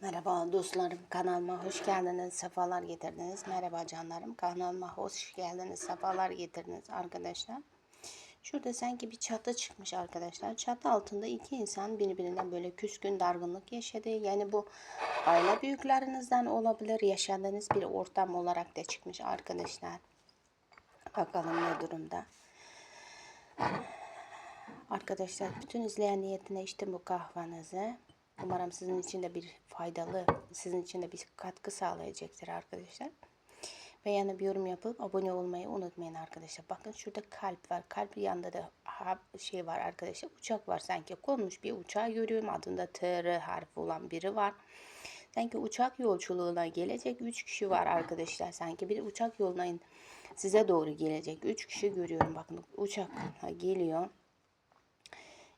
Merhaba dostlarım kanalıma hoş geldiniz sefalar getirdiniz. Merhaba canlarım kanalıma hoş geldiniz sefalar getirdiniz arkadaşlar. Şurada sanki bir çatı çıkmış arkadaşlar. Çatı altında iki insan birbirinden böyle küskün dargınlık yaşadı. Yani bu aile büyüklerinizden olabilir yaşadığınız bir ortam olarak da çıkmış arkadaşlar. Bakalım ne durumda. Arkadaşlar bütün izleyen niyetine içtim bu kahvanızı. Umarım sizin için de bir faydalı, sizin için de bir katkı sağlayacaktır arkadaşlar. Beğenip yorum yapıp abone olmayı unutmayın arkadaşlar. Bakın şurada kalp var. Kalp yanında da şey var arkadaşlar. Uçak var sanki. Konmuş bir uçağı görüyorum. Adında TR harfi olan biri var. Sanki uçak yolculuğuna gelecek 3 kişi var arkadaşlar. Sanki bir uçak yoluna size doğru gelecek 3 kişi görüyorum. Bakın uçak geliyor.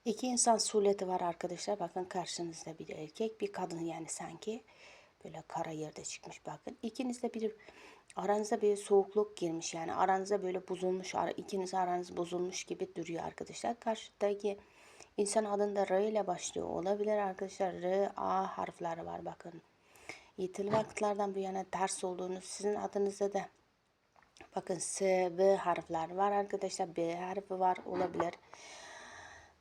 İki insan sureti var arkadaşlar. Bakın karşınızda bir erkek bir kadın yani sanki böyle kara yerde çıkmış bakın. İkinizde bir aranızda bir soğukluk girmiş yani aranızda böyle bozulmuş ikiniz aranız bozulmuş gibi duruyor arkadaşlar. Karşıdaki insan adında R ile başlıyor olabilir arkadaşlar. R, A harfleri var bakın. Yitil vakitlerden bu yana ters olduğunuz sizin adınızda da bakın S, B harfler var arkadaşlar. B harfi var olabilir.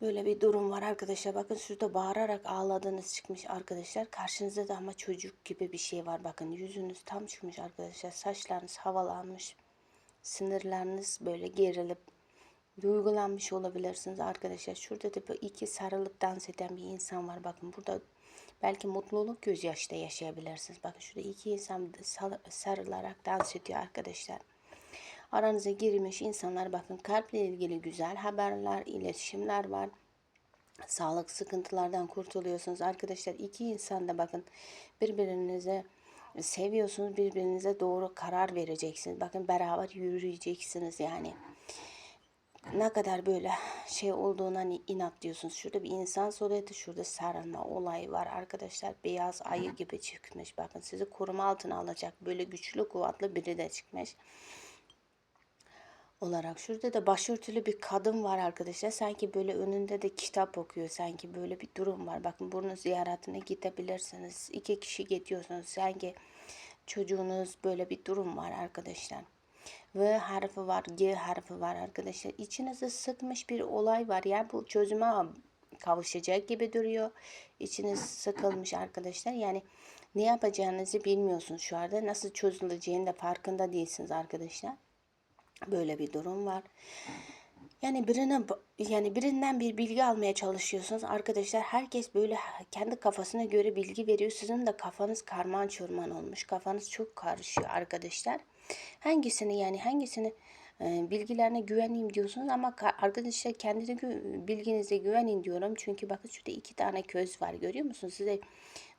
Böyle bir durum var arkadaşlar. Bakın şurada bağırarak ağladığınız çıkmış arkadaşlar. Karşınızda da ama çocuk gibi bir şey var. Bakın yüzünüz tam çıkmış arkadaşlar. Saçlarınız havalanmış. Sinirleriniz böyle gerilip duygulanmış olabilirsiniz arkadaşlar. Şurada da iki sarılıp dans eden bir insan var. Bakın burada belki mutluluk gözyaşı da yaşayabilirsiniz. Bakın şurada iki insan sarılarak dans ediyor arkadaşlar aranıza girmiş insanlar bakın kalple ilgili güzel haberler, iletişimler var. Sağlık sıkıntılardan kurtuluyorsunuz. Arkadaşlar iki insan da bakın birbirinize seviyorsunuz. Birbirinize doğru karar vereceksiniz. Bakın beraber yürüyeceksiniz yani. Ne kadar böyle şey olduğuna inat diyorsunuz. Şurada bir insan sureti, şurada sarılma olayı var arkadaşlar. Beyaz ayı gibi çıkmış. Bakın sizi koruma altına alacak. Böyle güçlü kuvvetli biri de çıkmış olarak. Şurada da başörtülü bir kadın var arkadaşlar. Sanki böyle önünde de kitap okuyor. Sanki böyle bir durum var. Bakın bunun ziyaretine gidebilirsiniz. İki kişi gidiyorsunuz. Sanki çocuğunuz böyle bir durum var arkadaşlar. V harfi var, G harfi var arkadaşlar. İçinizi sıkmış bir olay var. Yani bu çözüme kavuşacak gibi duruyor. İçiniz sıkılmış arkadaşlar. Yani ne yapacağınızı bilmiyorsunuz şu anda. Nasıl çözüleceğini de farkında değilsiniz arkadaşlar. Böyle bir durum var. Yani birine yani birinden bir bilgi almaya çalışıyorsunuz. Arkadaşlar herkes böyle kendi kafasına göre bilgi veriyor. Sizin de kafanız karman çorman olmuş. Kafanız çok karışıyor arkadaşlar. Hangisini yani hangisini bilgilerine güveneyim diyorsunuz ama arkadaşlar kendine bilginize güvenin diyorum. Çünkü bakın şurada iki tane köz var görüyor musunuz? Size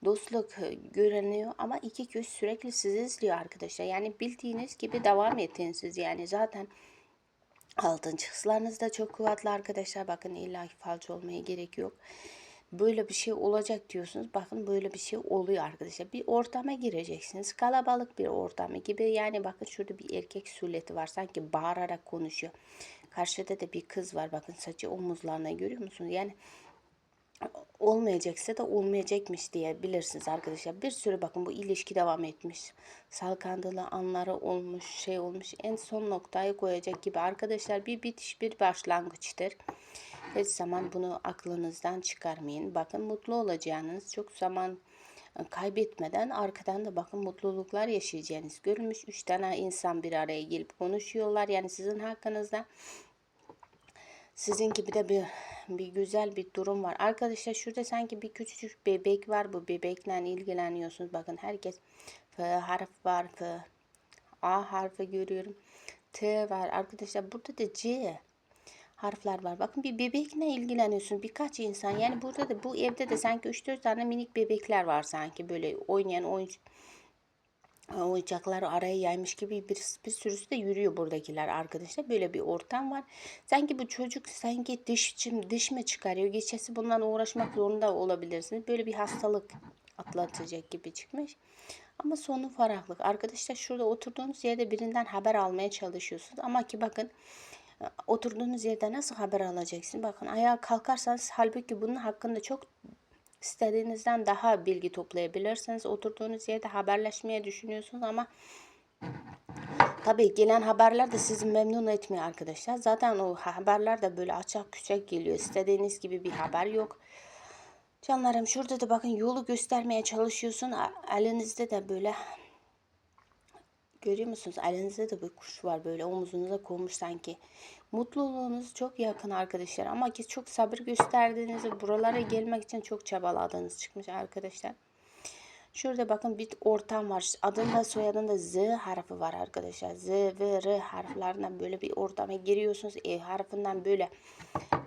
dostluk görünüyor ama iki köz sürekli sizi izliyor arkadaşlar. Yani bildiğiniz gibi devam ettin siz yani zaten altın çıkslarınız da çok kuvvetli arkadaşlar. Bakın illa falcı olmaya gerek yok böyle bir şey olacak diyorsunuz. Bakın böyle bir şey oluyor arkadaşlar. Bir ortama gireceksiniz. Kalabalık bir ortamı gibi. Yani bakın şurada bir erkek sületi var. Sanki bağırarak konuşuyor. Karşıda da bir kız var. Bakın saçı omuzlarına görüyor musunuz? Yani olmayacaksa da olmayacakmış diyebilirsiniz arkadaşlar. Bir sürü bakın bu ilişki devam etmiş. Salkandılı anları olmuş, şey olmuş. En son noktayı koyacak gibi arkadaşlar bir bitiş bir başlangıçtır. Hiç zaman bunu aklınızdan çıkarmayın. Bakın mutlu olacağınız çok zaman kaybetmeden arkadan da bakın mutluluklar yaşayacağınız görülmüş. Üç tane insan bir araya gelip konuşuyorlar. Yani sizin hakkınızda sizin gibi de bir, bir güzel bir durum var. Arkadaşlar şurada sanki bir küçücük bebek var. Bu bebekle ilgileniyorsunuz. Bakın herkes F harf var. F A harfi görüyorum. T var. Arkadaşlar burada da C harfler var. Bakın bir bebekle ilgileniyorsun. Birkaç insan. Yani burada da bu evde de sanki 3-4 tane minik bebekler var sanki. Böyle oynayan oyuncu oyuncakları araya yaymış gibi bir, bir sürüsü de yürüyor buradakiler arkadaşlar. Böyle bir ortam var. Sanki bu çocuk sanki diş, diş mi çıkarıyor? Geçesi bundan uğraşmak zorunda olabilirsiniz. Böyle bir hastalık atlatacak gibi çıkmış. Ama sonu farklı. Arkadaşlar şurada oturduğunuz yerde birinden haber almaya çalışıyorsunuz. Ama ki bakın oturduğunuz yerde nasıl haber alacaksınız? Bakın ayağa kalkarsanız halbuki bunun hakkında çok istediğinizden daha bilgi toplayabilirsiniz. Oturduğunuz yerde haberleşmeye düşünüyorsunuz ama Tabii gelen haberler de sizi memnun etmiyor arkadaşlar. Zaten o haberler de böyle açık küçük geliyor. İstediğiniz gibi bir haber yok. Canlarım şurada da bakın yolu göstermeye çalışıyorsun. Elinizde de böyle görüyor musunuz? Elinizde de bir kuş var böyle omuzunuza konmuş sanki. Mutluluğunuz çok yakın arkadaşlar. Ama ki çok sabır gösterdiğinizi buralara gelmek için çok çabaladığınız çıkmış arkadaşlar. Şurada bakın bir ortam var. Adında soyadında Z harfi var arkadaşlar. Z ve R harflerinden böyle bir ortama giriyorsunuz. E harfinden böyle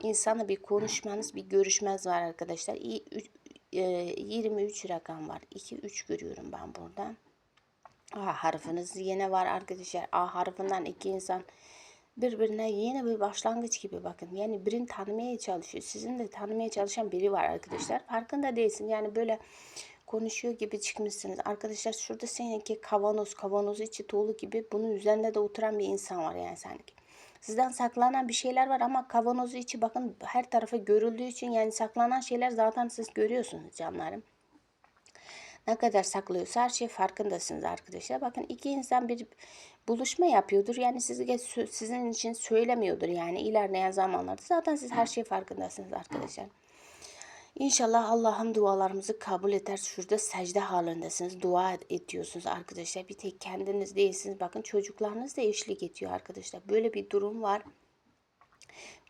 insanla bir konuşmanız, bir görüşmeniz var arkadaşlar. İ- üç- e, 23 rakam var. 2 3 görüyorum ben buradan. A harfiniz yine var arkadaşlar. A harfinden iki insan birbirine yeni bir başlangıç gibi bakın. Yani birini tanımaya çalışıyor. Sizin de tanımaya çalışan biri var arkadaşlar. Farkında değilsin. Yani böyle konuşuyor gibi çıkmışsınız. Arkadaşlar şurada seninki kavanoz, kavanoz içi dolu gibi bunun üzerinde de oturan bir insan var yani sanki. Sizden saklanan bir şeyler var ama kavanozu içi bakın her tarafa görüldüğü için yani saklanan şeyler zaten siz görüyorsunuz canlarım. Ne kadar saklıyorsa her şey farkındasınız arkadaşlar. Bakın iki insan bir buluşma yapıyordur. Yani sizi sizin için söylemiyordur. Yani ilerleyen zamanlarda zaten siz her şey farkındasınız arkadaşlar. İnşallah Allah'ım dualarımızı kabul eder. Şurada secde halindesiniz. Dua ediyorsunuz arkadaşlar. Bir tek kendiniz değilsiniz. Bakın çocuklarınız da eşlik ediyor arkadaşlar. Böyle bir durum var.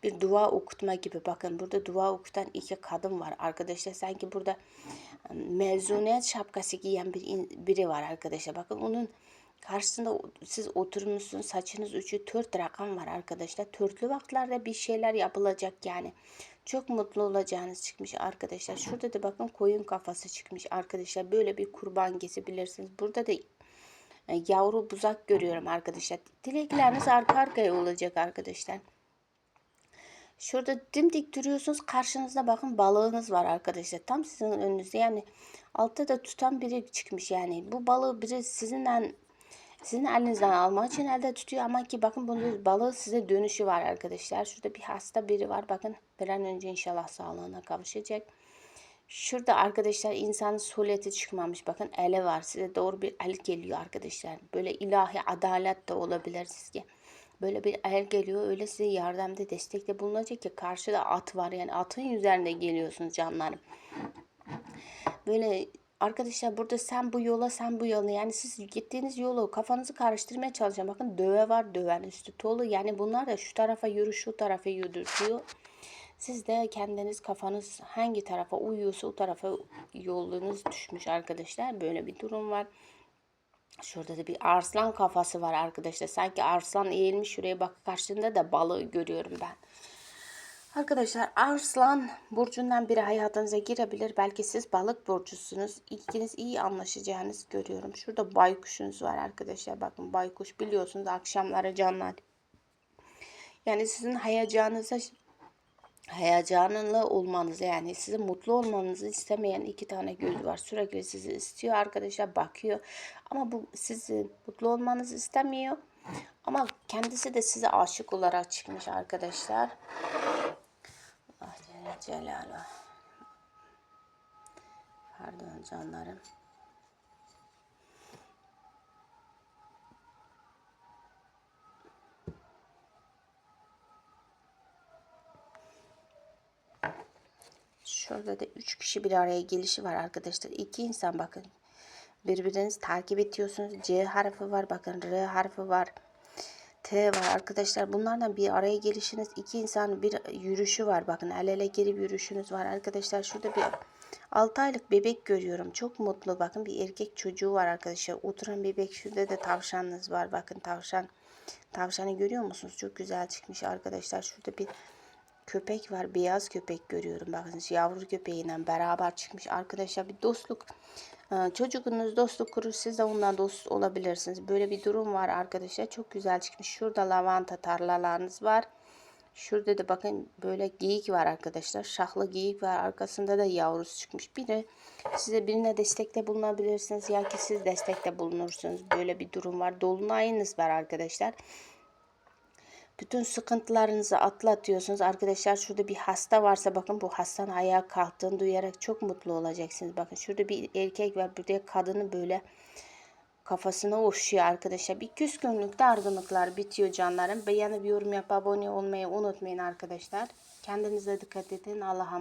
Bir dua okutma gibi. Bakın burada dua okutan iki kadın var. Arkadaşlar sanki burada mezuniyet şapkası giyen bir biri var arkadaşlar. Bakın onun karşısında siz oturmuşsunuz. Saçınız ucu dört rakam var arkadaşlar. Törtlü vaktlerde bir şeyler yapılacak yani. Çok mutlu olacağınız çıkmış arkadaşlar. Şurada da bakın koyun kafası çıkmış arkadaşlar. Böyle bir kurban kesebilirsiniz. Burada da e, yavru buzak görüyorum arkadaşlar. Dilekleriniz arka arkaya olacak arkadaşlar. Şurada dimdik duruyorsunuz. Karşınızda bakın balığınız var arkadaşlar. Tam sizin önünüzde. Yani altta da tutan biri çıkmış yani. Bu balığı biri sizinle sizin elinizden almak için elde tutuyor ama ki bakın bunun balığı size dönüşü var arkadaşlar. Şurada bir hasta biri var. Bakın bir an önce inşallah sağlığına kavuşacak. Şurada arkadaşlar insanın suliyeti çıkmamış. Bakın ele var. Size doğru bir el geliyor arkadaşlar. Böyle ilahi adalet de olabilir sizce. Böyle bir el geliyor. Öyle size yardımda destekte bulunacak ki karşıda at var. Yani atın üzerinde geliyorsunuz canlarım. Böyle Arkadaşlar burada sen bu yola sen bu yola yani siz gittiğiniz yolu kafanızı karıştırmaya çalışın. Bakın döve var döven üstü tolu yani bunlar da şu tarafa yürü şu tarafa yürü diyor. Siz de kendiniz kafanız hangi tarafa uyuyorsa o tarafa yolunuz düşmüş arkadaşlar. Böyle bir durum var. Şurada da bir arslan kafası var arkadaşlar. Sanki arslan eğilmiş şuraya bak karşında da balığı görüyorum ben. Arkadaşlar Arslan burcundan biri hayatınıza girebilir. Belki siz balık burcusunuz. İkiniz iyi anlaşacağınız görüyorum. Şurada baykuşunuz var arkadaşlar. Bakın baykuş biliyorsunuz akşamları canlar. Yani sizin heyecanınıza heyecanlı olmanızı yani sizin mutlu olmanızı istemeyen iki tane göz var. Sürekli sizi istiyor arkadaşlar bakıyor. Ama bu sizin mutlu olmanızı istemiyor. Ama kendisi de size aşık olarak çıkmış arkadaşlar. Allah Celle Celaluhu. Pardon canlarım. Şurada da üç kişi bir araya gelişi var arkadaşlar. İki insan bakın. Birbirinizi takip ediyorsunuz. C harfi var. Bakın R harfi var. T var arkadaşlar. Bunlardan bir araya gelişiniz. iki insan bir yürüyüşü var. Bakın el ele gelip yürüyüşünüz var arkadaşlar. Şurada bir 6 aylık bebek görüyorum. Çok mutlu. Bakın bir erkek çocuğu var arkadaşlar. Oturan bebek. Şurada da tavşanınız var. Bakın tavşan. Tavşanı görüyor musunuz? Çok güzel çıkmış arkadaşlar. Şurada bir köpek var. Beyaz köpek görüyorum. Bakın yavru köpeğiyle beraber çıkmış. Arkadaşlar bir dostluk ee, çocuğunuz dostluk kurur siz de ondan dost olabilirsiniz. Böyle bir durum var arkadaşlar. Çok güzel çıkmış. Şurada lavanta tarlalarınız var. Şurada da bakın böyle geyik var arkadaşlar. Şahlı geyik var. Arkasında da yavrusu çıkmış. Biri size birine destekte bulunabilirsiniz. Ya ki siz destekte bulunursunuz. Böyle bir durum var. Dolunayınız var arkadaşlar. Bütün sıkıntılarınızı atlatıyorsunuz. Arkadaşlar şurada bir hasta varsa bakın bu hastanın ayağa kalktığını duyarak çok mutlu olacaksınız. Bakın şurada bir erkek var. Burada kadını böyle kafasına okşuyor arkadaşlar. Bir küskünlük, dargınlıklar bitiyor canlarım. Beğenip yorum yap, abone olmayı unutmayın arkadaşlar. Kendinize dikkat edin. Allah'a